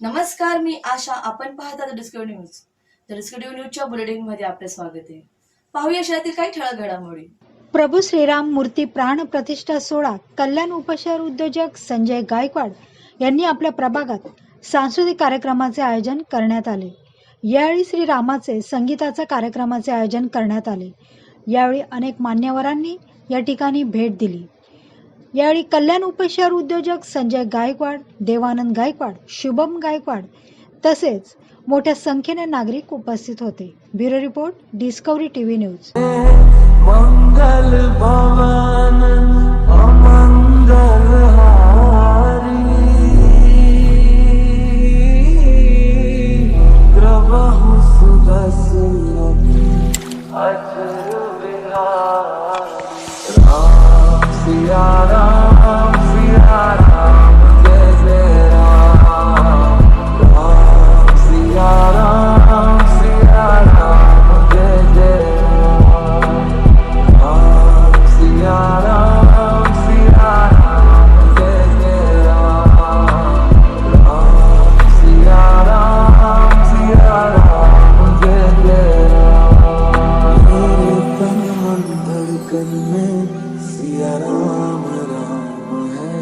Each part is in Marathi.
नमस्कार मी आशा. आपण पाहता द डिस्कवरी न्यूज तर डिस्कवरी न्यूजच्या बुलेटिनमध्ये आपले स्वागत आहे. पाहूया शहरातील काही ठळक घडामोडी. प्रभू श्रीराम मूर्ती प्राण प्रतिष्ठा सोहळा कल्याण उपशहर उद्योजक संजय गायकवाड यांनी आपल्या प्रभागात सांस्कृतिक कार्यक्रमाचे आयोजन करण्यात आले. यावेळी श्रीरामाचे संगीताचा कार्यक्रमाचे आयोजन करण्यात आले. यावेळी अनेक मान्यवरांनी या ठिकाणी भेट दिली. यावेळी कल्याण उपशहर उद्योजक संजय गायकवाड देवानंद गायकवाड शुभम गायकवाड तसेच मोठ्या संख्येने नागरिक उपस्थित होते. Bureau report Discovery TV news. मंगल भवन अमंगल हारी। सिया राम राम है।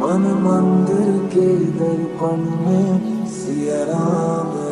मन मंदिर के दर्पण में सिया राम राम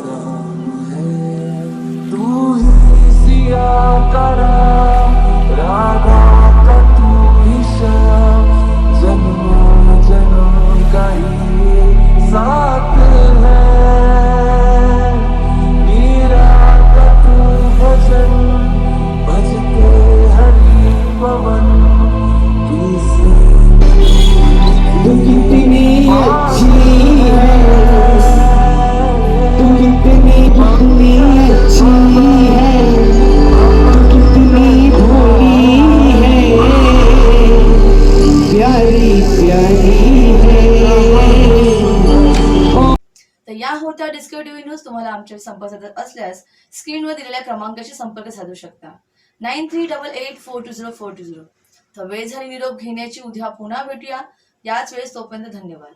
या होत्या डिस्कवरी टीव्ही न्यूज तुम्हाला आमच्या संपर्क साधत असल्यास स्क्रीनवर दिलेल्या क्रमांकाशी संपर्क साधू शकता. Nine three double eight four two zero four two zero तर वेळ झाली निरोप घेण्याची उद्या पुन्हा भेटूया. याच वेळेस तोपर्यंत धन्यवाद.